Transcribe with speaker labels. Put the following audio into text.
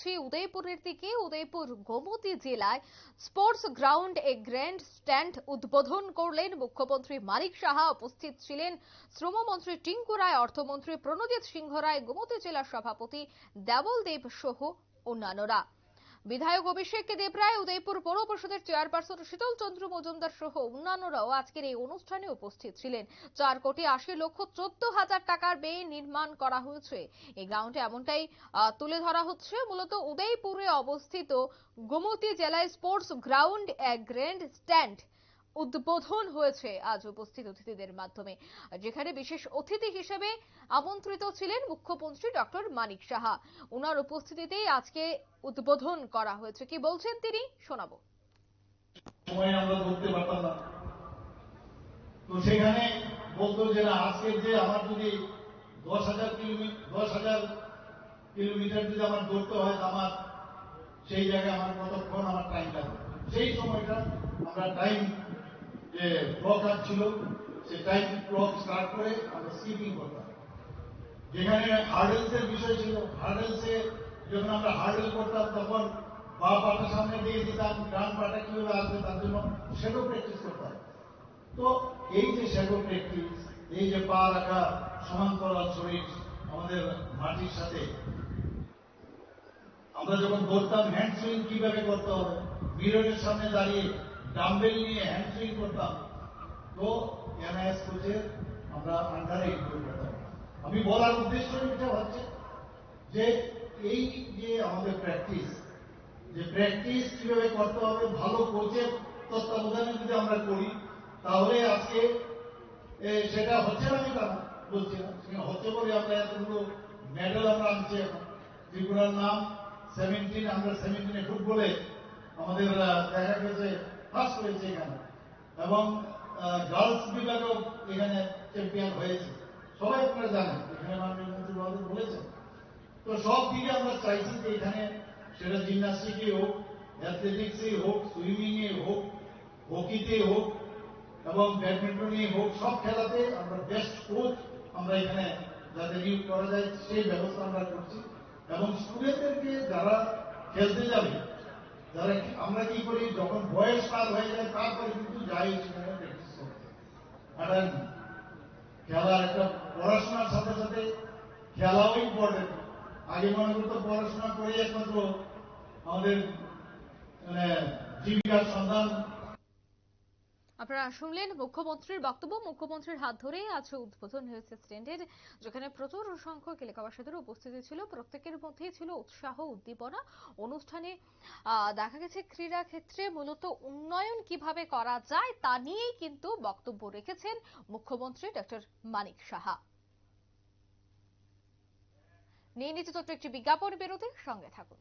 Speaker 1: যাচ্ছি উদয়পুরের দিকে। উদয়পুর গোমতী জেলায় স্পোর্টস গ্রাউন্ড এ গ্র্যান্ড স্ট্যান্ড উদ্বোধন করলেন মুখ্যমন্ত্রী মানিক সাহা। উপস্থিত ছিলেন শ্রমমন্ত্রী টিঙ্কু রায়, অর্থমন্ত্রী প্রণজিৎ সিংহ রায়, গোমতী জেলা সভাপতি দেবল দেব সহ, অন্যান্যরা। বিধায়ক অভিষেক দেবরায় উদয়পুর পৌর পরিষদের চেয়ারপারসন শীতল চন্দ্র মজুমদার সহ অন্যান্যরাও আজকের এই অনুষ্ঠানে উপস্থিত ছিলেন। চার কোটি আশি লক্ষ চোদ্দ হাজার টাকার ব্যয়ে নির্মাণ করা হয়েছে। এই গ্রাউন্ডে এমনটাই তুলে ধরা হচ্ছে। মূলত উদয়পুরে অবস্থিত গোমতী জেলায় স্পোর্টস গ্রাউন্ড গ্র্যান্ড স্ট্যান্ড উদ্বোধন হয়েছে আজ উপস্থিত অতিথিদের মাধ্যমে, যেখানে বিশেষ অতিথি হিসেবে আমন্ত্রিত ছিলেন মুখ্যমন্ত্রী ডক্টর মানিক সাহা। ওনার উপস্থিতিতেই আজকে উদ্বোধন করা হয়েছে। কি বলছেন তিনি? শোনাবো।
Speaker 2: সময় আমরা ধরতে পারতাম না। তো সেখানে বলতো যে যে আমার যদি দশ হাজার কিলোমিটার দশ হাজার কিলোমিটার যদি আমার দৌড়তে হয় আমার সেই জায়গায় আমার কতক্ষণ আমার টাইম লাগবে? সেই সময়টা আমরা টাইম যে ক্লক ছিল সেই টাইম ক্লক স্টার্ট করে আমরা স্কিপিং করতাম। যেখানে হার্ডেলস এর বিষয় ছিল হার্ডেলস যখন আমরা হার্ডেল করতাম, তখন বা পাটা সামনে দিয়ে দিতাম, ডান পাটা কীভাবে আসবে তার জন্য শ্যাডো প্র্যাকটিস করতাম তো এই যে শ্যাডো প্র্যাকটিস এই যে পা রাখা, সমান্তরাল শরীর আমাদের মাটির সাথে, আমরা যখন দৌড়তাম হ্যান্ড সুইং কীভাবে করতে হবে মিররের সামনে দাঁড়িয়ে ডাম্বেল নিয়ে হ্যান্ড সুইং করতাম। তো এনআইএস কোচের আমরা আন্ডারে ইনক্লুড করতাম আমি বলার উদ্দেশ্য এটা হচ্ছে যে এই যে আমাদের প্র্যাকটিস যে প্র্যাকটিস কীভাবে করতে হবে ভালো কোচের তত্ত্বাবধানে যদি আমরা করি তাহলে আজকে সেটা হচ্ছে না আমি তা না, বলছি না। সেটা হচ্ছে বলে আমরা এতগুলো মেডেল আমরা আনছি এখন। ত্রিপুরার নাম সেভেন্টিন আন্ডার সেভেন্টিনে ফুটবলে আমাদের দেখা গেছে ফার্স্ট হয়েছে এখানে। এবং গার্লস বিভাগেও এখানে চ্যাম্পিয়ন হয়েছে। সবাই আপনারা জানেন, এখানে মাননীয় মন্ত্রী মহোদয় বলেছেন। তো সব দিকে আমরা চাইছি যে এখানে সেটা জিমনাস্টিকে হোক অ্যাথলেটিক্সে হোক সুইমিং এ হোক, হকিতে হোক, এবং ব্যাডমিন্টনে হোক, সব খেলাতে আমরা বেস্ট কোচ আমরা এখানে যাতে নিয়োগ করা যায়, সেই ব্যবস্থা আমরা করছি। এবং স্টুডেন্টদেরকে যারা খেলতে যাবে যারা আমরা কি করি? যখন বয়স পার হয়ে যায়, তারপরে কিন্তু যাই সেখানে একটা খেলার একটা পড়াশোনার সাথে সাথে খেলাও ইম্পর্টেন্ট আগে মনে করতো পড়াশোনা করে একমাত্র আমাদের মানে জীবিকার সন্ধান
Speaker 1: আপনারা শুনলেন মুখ্যমন্ত্রীর বক্তব্য। মুখ্যমন্ত্রীর হাত ধরেই আজ উদ্বোধন হয়েছে স্ট্যান্ডের যেখানে প্রচুর সংখ্যক এলাকাবাসীদের উপস্থিতি ছিল। প্রত্যেকের মধ্যেই ছিল উৎসাহ, উদ্দীপনা। অনুষ্ঠানে দেখা গেছে ক্রীড়া ক্ষেত্রে মূলত উন্নয়ন কীভাবে করা যায় তা নিয়েই কিন্তু বক্তব্য রেখেছেন মুখ্যমন্ত্রী ডক্টর মানিক সাহা। নিয়ে নিচ্ছে ছোট্ট একটি বিজ্ঞাপন বিরতির সঙ্গে থাকুন।